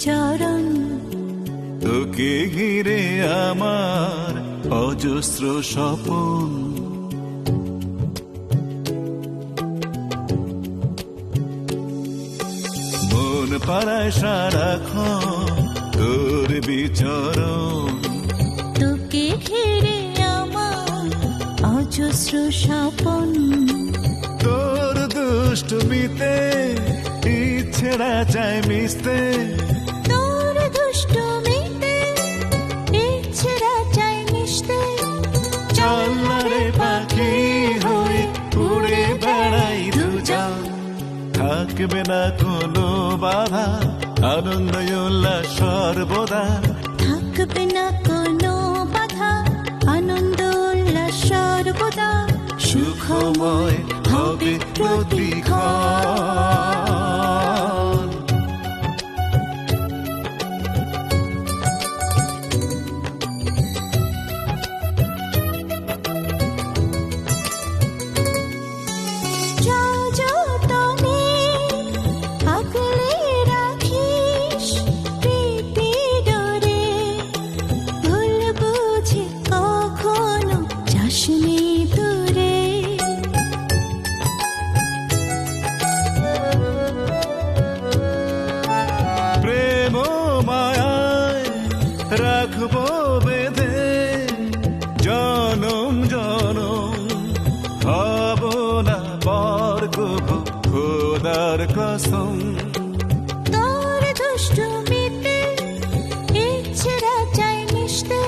বিচরণ। তোকে ঘিরে আমার অজস্র স্বপন। মন পাড়ায় সারাক্ষণ তোর বিচরণ। তোকে ঘিরে আমার অজস্র স্বপন। তোর দুষ্টমিতে ইচ্ছেরা চায় মিশতে। থাকবে না কোনো বাধা আনন্দ উল্লাস সর্বদা। থাকবে না কোনো বাধা আনন্দ উল্লাস সর্বদা। সুখময় হবে প্রতিক্ষণ রাখব বেঁধে জনম জনম। হব না কভু খোদার কসম। তোর দুষ্টমিতে ইচ্ছেরা চাই মিশতে।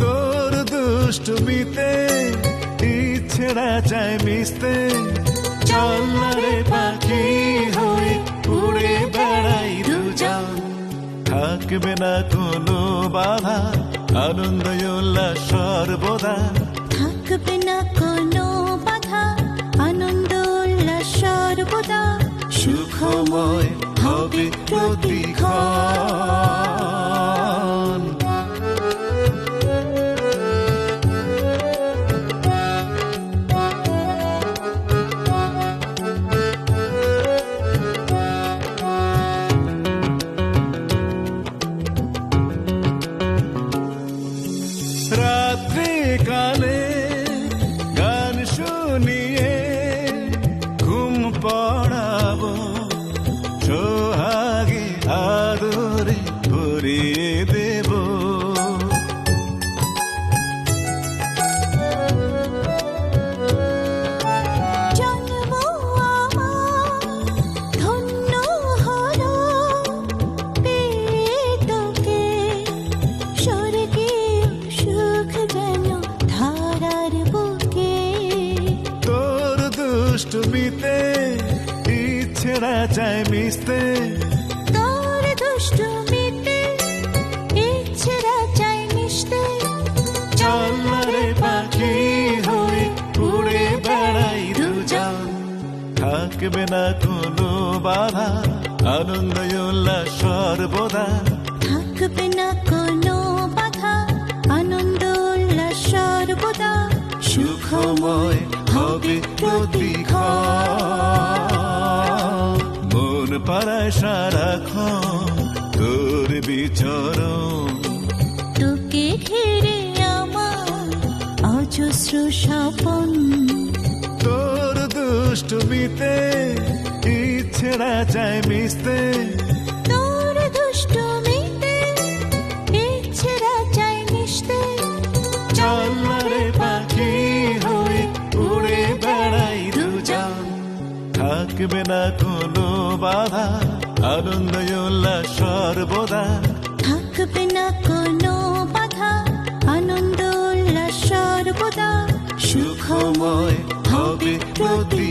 তোর দুষ্টমিতে ইচ্ছেরা চায় মিশতে। চল রে পাখি থাকবে না কোনো বাধা আনন্দ উল্লাস সর্বদা। থাকবে না কোনো বাধা আনন্দ উল্লাস সর্বদা। সুখময় হবে প্রতিক্ষণ রাত্রি কালে দুষ্টমিতে ইচ্ছেরা চায় মিশতে। তোর দুষ্টমিতে ইচ্ছেরা চাই মিশতে। চল রে পাখি হয়ে উড়ে বেড়াই দুজন থাকবে না কোনো বাধা আনন্দ উল্লাস সর্বদা। থাকবে না সুখময় হবে প্রতিক্ষণ মন পাড়ায় সারাক্ষণ তোর বিচরণ। তোকে ঘিরে আমার অজস্র স্বপন। তোর দুষ্টমিতে ইচ্ছেরা চায় মিশতে। থাকবে না কোনো বাধা আনন্দ উল্লাস সর্বদা। থাকবে না কোনো বাধা আনন্দ উল্লাস সর্বদা। সুখময় হবে প্রতি